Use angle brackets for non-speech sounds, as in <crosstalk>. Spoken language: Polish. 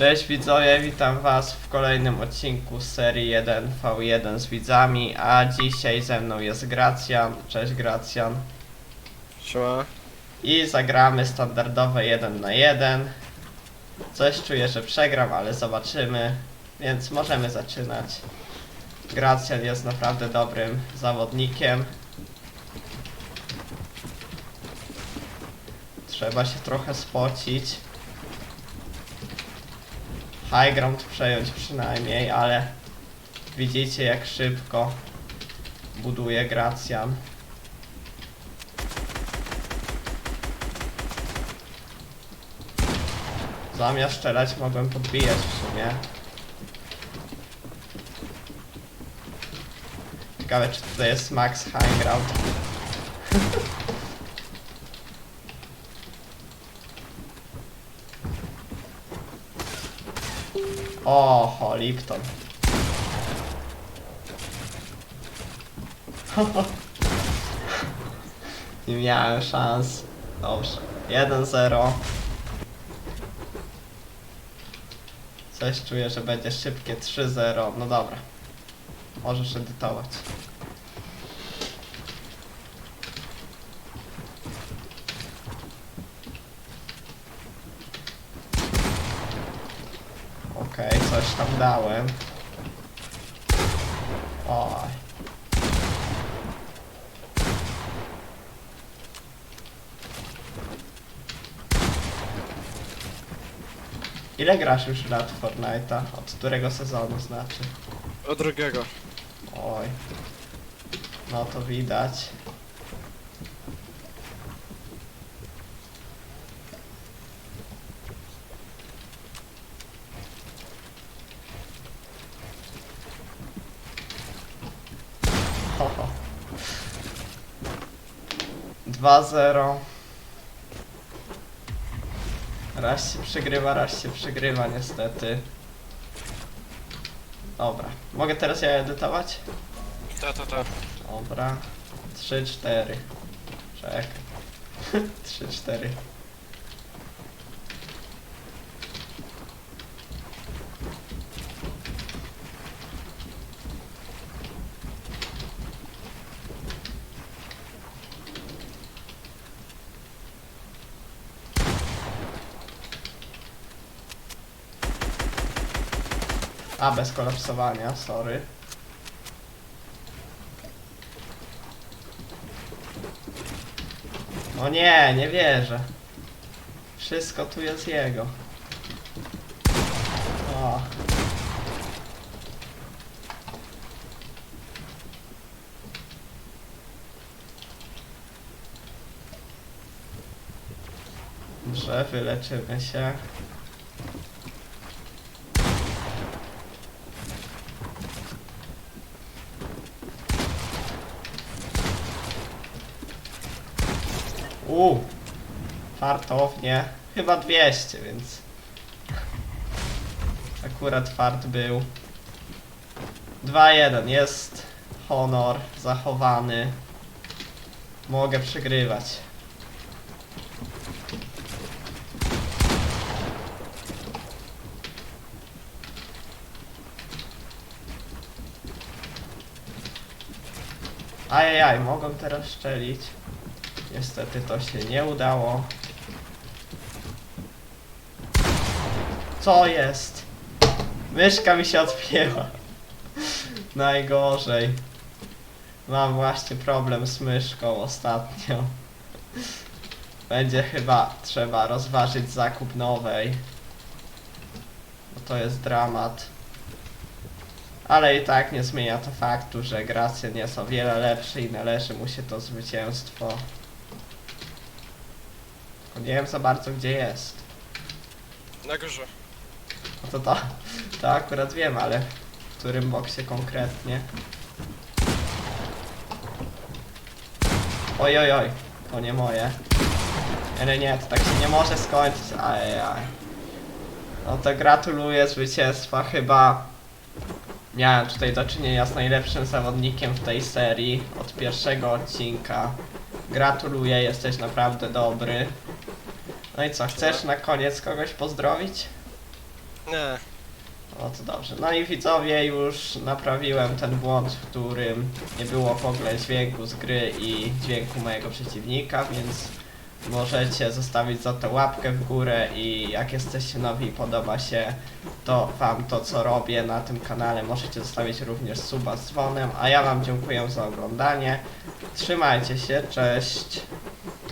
Cześć widzowie, witam was w kolejnym odcinku serii 1v1 z widzami, a dzisiaj ze mną jest Gracjan. Cześć Gracjan. Siema. I zagramy standardowe 1 na 1. Coś czuję, że przegram, ale zobaczymy, więc możemy zaczynać. Gracjan jest naprawdę dobrym zawodnikiem. Trzeba się trochę spocić. High ground przejąć przynajmniej, ale widzicie jak szybko buduje Gracjan. Zamiast strzelać mogłem podbijać w sumie. Ciekawe czy tutaj jest max high ground. O, Lipton. <laughs> Nie miałem szans. Dobrze. 1-0. Coś czuję, że będzie szybkie 3-0. No dobra. Możesz edytować. Okej, coś tam dałem. Oj. Ile grasz już lat w Fortnite'a? Od którego sezonu znaczy? Od drugiego. Oj. No to widać. 2-0. Raz się przegrywa, raz się przegrywa niestety. Dobra. Mogę teraz ja edytować? Ta, ta, ta. Dobra. 3, 4. Czekaj. <laughs> 3, A, bez kolapsowania, sorry. O nie, nie wierzę. Wszystko tu jest jego. O. Wyleczymy się. U, fartownie. Chyba 200, więc akurat fart był. 2-1, jest honor zachowany. Mogę przegrywać. Ajajaj, mogą teraz szczelić. Niestety to się nie udało. Co jest? Myszka mi się odpięła. Najgorzej. Mam właśnie problem z myszką ostatnio. Będzie chyba trzeba rozważyć zakup nowej. Bo to jest dramat. Ale i tak nie zmienia to faktu, że Gracjan jest o wiele lepszy i należy mu się to zwycięstwo. Tylko nie wiem za bardzo gdzie jest. Na górze. No to to, to akurat wiem, ale w którym boksie konkretnie. Oj, oj, oj, to nie moje. Nie, nie, to tak się nie może skończyć, ajajaj. No to gratuluję zwycięstwa, chyba miałem tutaj do czynienia z najlepszym zawodnikiem w tej serii od pierwszego odcinka. Gratuluję, jesteś naprawdę dobry. No i co, chcesz na koniec kogoś pozdrowić? Nie. No to dobrze. No i widzowie, już naprawiłem ten błąd, w którym nie było w ogóle dźwięku z gry i dźwięku mojego przeciwnika, więc możecie zostawić za to łapkę w górę i jak jesteście nowi i podoba się to wam to co robię na tym kanale, możecie zostawić również suba z dzwonem, a ja wam dziękuję za oglądanie. Trzymajcie się, cześć!